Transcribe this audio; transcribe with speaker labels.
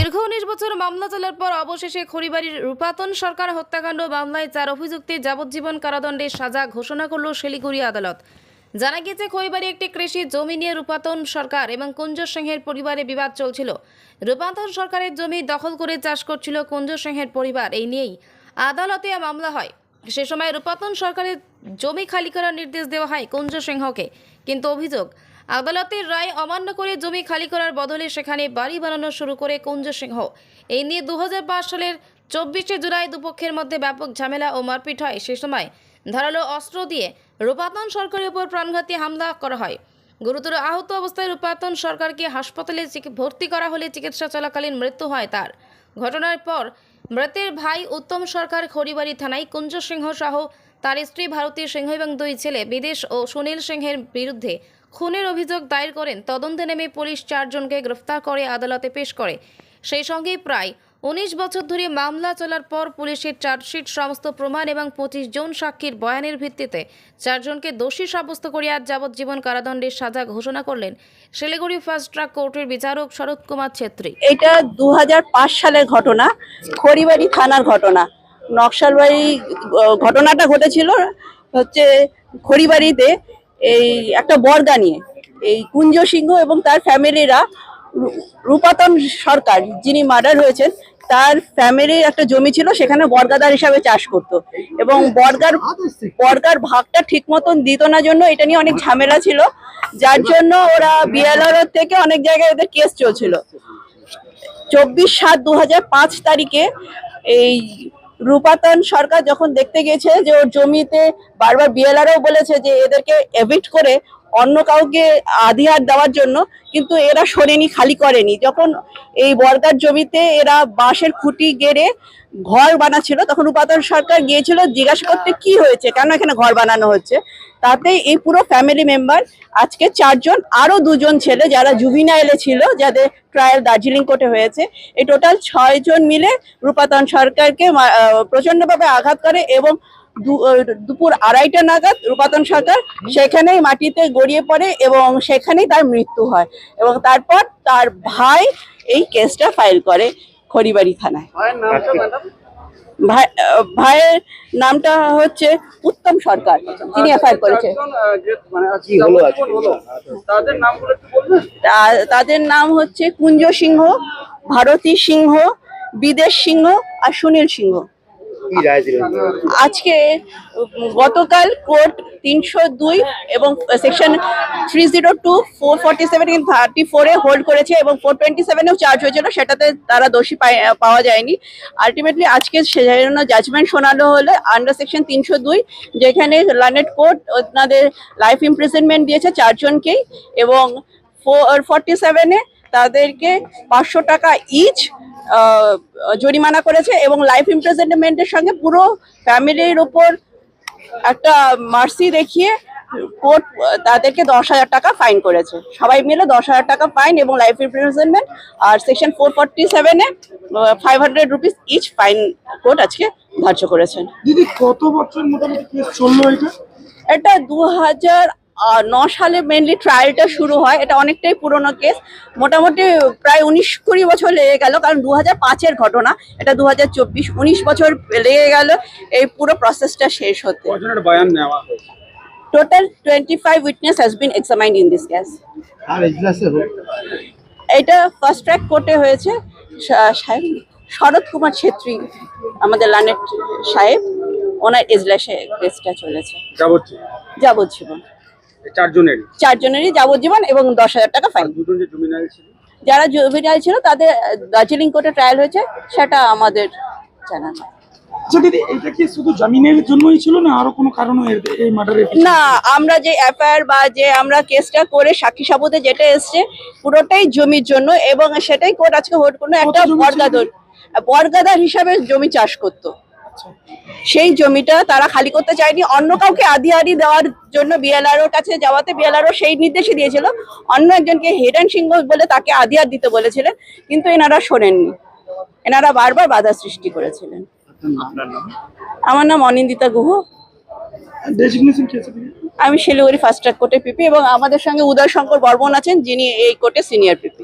Speaker 1: দীর্ঘ উনিশ বছর মামলা চলার পর অবশেষে খড়িবাড়ির রূপাতন সরকার হত্যাকাণ্ড মামলায় চার অভিযুক্তে যাবজ্জীবন কারাদণ্ডের সাজা ঘোষণা করল শিলিগুড়ি আদালত। জানা গিয়েছে, খড়িবাড়ি একটি কৃষি জমি নিয়ে রূপাতন সরকার এবং কুঞ্জ সিংহের পরিবারে বিবাদ চলছিল। রূপাতন সরকারের জমি দখল করে চাষ করছিল কুঞ্জ সিংহের পরিবার, এই নিয়েই আদালতে মামলা হয়। সে সময় রূপাতন সরকারের জমি খালি করার নির্দেশ দেওয়া হয় কুঞ্জ সিংহকে, কিন্তু অভিযোগ আদালতের রায় অমান্য করে জমি খালি করার বদলে সেখানে বাড়ি বানানো শুরু করে কুঞ্জ সিংহ। এই নিয়ে দু হাজার পাঁচ সালের চব্বিশে জুলাই দুপক্ষের মধ্যে ব্যাপক ঝামেলা ও মারপিট হয়। সে সময় ধারালো অস্ত্র দিয়ে রূপাতন সরকারের উপর প্রাণঘাতী হামলা করা হয়। গুরুতর আহত অবস্থায় রূপাতন সরকারকে হাসপাতালে ভর্তি করা হলে চিকিৎসা চলাকালীন মৃত্যু হয় তার। ঘটনার পর মৃতের ভাই উত্তম সরকার খড়িবাড়ি থানায় কুঞ্জ সিংহ সহ তার স্ত্রী ভারতী সিংহ এবং দুই ছেলে বিদেশ ও সুনীল সিংহের বিরুদ্ধে খুনের অভিযোগ দায়ের করেন। তদন্তে নেমে পুলিশ চারজনকে গ্রেফতার করে আদালতে পেশ করে। সেই সঙ্গে প্রায় উনিশ বছর ধরে মামলা চলার পর পুলিশের চার্জশিট, সমস্ত প্রমাণ এবং পঁচিশ জন সাক্ষীর বয়ানের ভিত্তিতে চারজনকে দোষী সাব্যস্ত করে আজ যাবজ্জীবন কারাদণ্ডের সাজা ঘোষণা করলেন শিলিগুড়ি ফার্স্ট ট্রাক কোর্টের বিচারক শরৎ কুমার ছেত্রী।
Speaker 2: এটা দুহাজার পাঁচ সালের ঘটনা, খড়িবাড়ি থানার ঘটনা। নকশালবাড়ি ঘটনাটা ঘটেছিল হচ্ছে খড়িবাড়িতে এই একটা বর্গা নিয়ে। এই কুঞ্জ সিংহ এবং তার ফ্যামিলিরা রূপাতন সরকার যিনি মার্ডার হয়েছেন, তার ফ্যামিলির একটা জমি ছিল, সেখানে বর্গাদার হিসাবে চাষ করত। এবং বর্গার বর্গার ভাগটা ঠিক মতন দিত না জন্য এটা নিয়ে অনেক ঝামেলা ছিল। যার জন্য ওরা বিএলআর থেকে অনেক জায়গায় ওদের কেস চলছিল। চব্বিশ সাত দু তারিখে এই রূপাতন সরকার যখন দেখতে গেছে যে ওর জমিতে বারবার বিএলআরও বলেছে যে এদেরকে এভিট করে অন্য কাউকে আধিয়ার দেওয়ার জন্য, কিন্তু এরা শোনেনি খালি করেনি। যখন এই বর্গার জমিতে এরা বাঁশের খুঁটি গেড়ে ঘর বানাচ্ছিল, তখন রূপাতন সরকার গিয়েছিল জিজ্ঞাসা করতে কি হয়েছে কেন এখানে ঘর বানানো হচ্ছে। তাতে এই পুরো ফ্যামিলি মেম্বার আজকে চারজন আরও দুজন ছেলে যারা জুবিনাইলে ছিল, যাদের ট্রায়াল দার্জিলিং কোর্টে হয়েছে, এই টোটাল ছয় জন মিলে রূপাতন সরকারকে প্রচন্ডভাবে আঘাত করে এবং দুপুর আড়াইটা নাগাদ রূপাতন সরকার সেখানেই মাটিতে গড়িয়ে পড়ে এবং সেখানেই তার মৃত্যু হয় এবং তারপর তার ভাই এই কেসটা ফাইল করে খড়িবাড়ি থানায়। ভাই ভাইয়ের নামটা হচ্ছে উত্তম সরকার তিনি এফআইআর করেছে।
Speaker 3: আজকে?
Speaker 4: তাদের নামগুলো একটু বলবেন
Speaker 2: তা- তাদের নাম হচ্ছে কুঞ্জ সিংহ ভারতী সিংহ বিদেশ সিংহ আর সুনীল সিংহ। আজকে গতকাল কোর্ট তিনশো দুই এবং section three zero two four forty seven thirty ফোরে হোল্ড করেছে এবং ফোর টোয়েন্টি সেভেনেও চার্জ হয়েছিল, সেটাতে তারা দোষী পাওয়া যায়নি। আলটিমেটলি আজকে সেজন্য জাজমেন্ট শোনানো হলো আন্ডার সেকশন তিনশো দুই, যেখানে লানেট কোর্ট ওনাদের লাইফ ইমপ্রিজনমেন্ট দিয়েছে চারজনকেই এবং ফোর ফর্টি সেভেনে তাদেরকে পাঁচশো টাকা ইচ জরিমানা করেছে এবং লাইফ ইমপ্রিজনমেন্টের সঙ্গে পুরো ফ্যামিলির উপর একটা মার্সি দেখিয়ে কোর্ট তাদেরকে দশ হাজার টাকা ফাইন করেছে। সবাই মিলে দশ হাজার টাকা ফাইন এবং লাইফ ইমপ্রিজনমেন্ট আর সেকশন ফোর ফর্টি সেভেনে five hundred rupees each fine court আজকে ধার্য করেছেন।
Speaker 4: দিদি কত বছর মোটামুটি কেস চলল এটা?
Speaker 2: এটা দু হাজার ন সালে মেনলি ট্রায়ালটা শুরু হয়। এটা অনেকটাই পুরনো কেস মোটামুটি প্রায় উনিশ কুড়ি বছর লেগে গেল কারণ দু হাজার পাঁচের ঘটনা এটা দু হাজার চব্বিশ উনিশ বছর লেগে গেল এই পুরো প্রসেসটা শেষ হতে।
Speaker 4: কজনের বয়ান নেওয়া হয়েছে?
Speaker 2: Total twenty five witness has been examined in this case
Speaker 3: আর এজলাসে হোক
Speaker 2: এটা ফার্স্ট ট্র্যাক কোর্টে হয়েছে। সাহেব শরৎ কুমার ছেত্রী আমাদের লানেট সাহেব ওনার এজলাসে কেসটা চলেছে। যাবজ্জীবন।
Speaker 4: চারজনেরই?
Speaker 2: চারজনেরই যাবজ্জীবন এবং দশ হাজার টাকা
Speaker 4: আর
Speaker 2: ফাইন
Speaker 4: দুজন যে জমিনাল ছিল?
Speaker 2: যারা জুবিনাইল ছিল তাদের দার্জিলিং কোর্টে ট্রায়াল হয়েছে সেটা আমাদের জানা নেই।
Speaker 5: আচ্ছা দিদি এটা কি শুধু জামিনের জন্যই ছিল না আরও কোনো কারণে এই মার্ডারের
Speaker 2: না আমরা যে এফআইআর বা যে আমরা কেসটা করে সাক্ষী সাবুতে যেটা এসছে পুরোটাই জমির জন্য এবং সেটাই কোর্ট আজকে হোল্ড করল। একটা? বর্গাদার বর্গাদার হিসাবে জমি চাষ করতো। সেই জমিটা তারা খালি করতে চায়নি। অন্য কাউকে আদি আদি দেওয়ার জন্য বিএলআরও কাছে যাওয়াতে বিএলআরও সেই নির্দেশই দিয়েছিল। অন্য একজনকে হেডেন সিংহ বলে তাকে আদিয়ার দিতে বলেছিলেন কিন্তু এনারা শোনেননি। এনারা বারবার বাধা সৃষ্টি করেছিলেন। আমার নাম অনিন্দিতা গুহ। আমি শিলিগুড়ি ফার্স্ট ট্র্যাক কোর্টে পিপি এবং আমাদের সঙ্গে উদয় শঙ্কর বর্মন আছেন যিনি এই কোর্টে সিনিয়র পিপি।